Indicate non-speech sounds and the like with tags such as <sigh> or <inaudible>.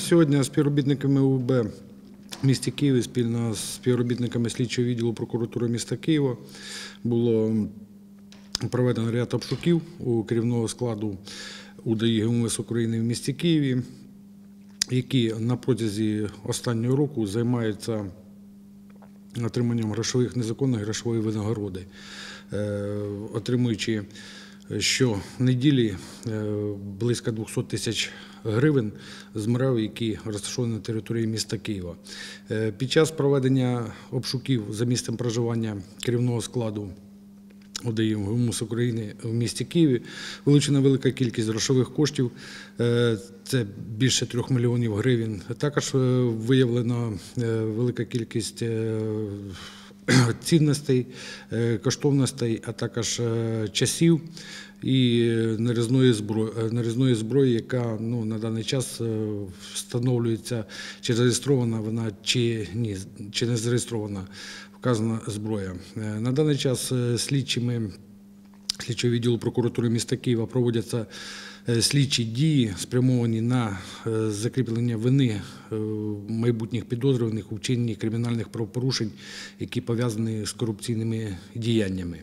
Сьогодні співробітниками УБ в місті Києві спільно з співробітниками слідчого відділу прокуратури міста Києва було проведено ряд обшуків у керівного складу УДАІ ГМС України в місті Києві, які на протязі останнього року займаються отриманням грошових незаконної грошової винагороди, Е, отримуючи щонеділі е, близько 200 тисяч гривень з МРЕВ, які розташовані на території міста Києва. Е, Під час проведення обшуків за місцем проживання керівного складу ОДІ ГУМУС України в місті Києві. Вилучена велика кількість грошових коштів, е, це більше трьох мільйонів гривень. Також виявлено е, велика кількість <clears throat> цінностей, коштовностей, а також часів і нарізної зброї, нарізної зброї, яка ну, на даний час е, встановлюється, чи зареєстрована вона, чи ні, чи не зареєстрована вказана зброя. Е, На даний час е, слідчими слідчого відділу прокуратури міста Києва проводяться е, слідчі дії, спрямовані на е, закріплення вини е, майбутніх підозрюваних у вчиненні кримінальних правопорушень, які пов'язані з корупційними діяннями.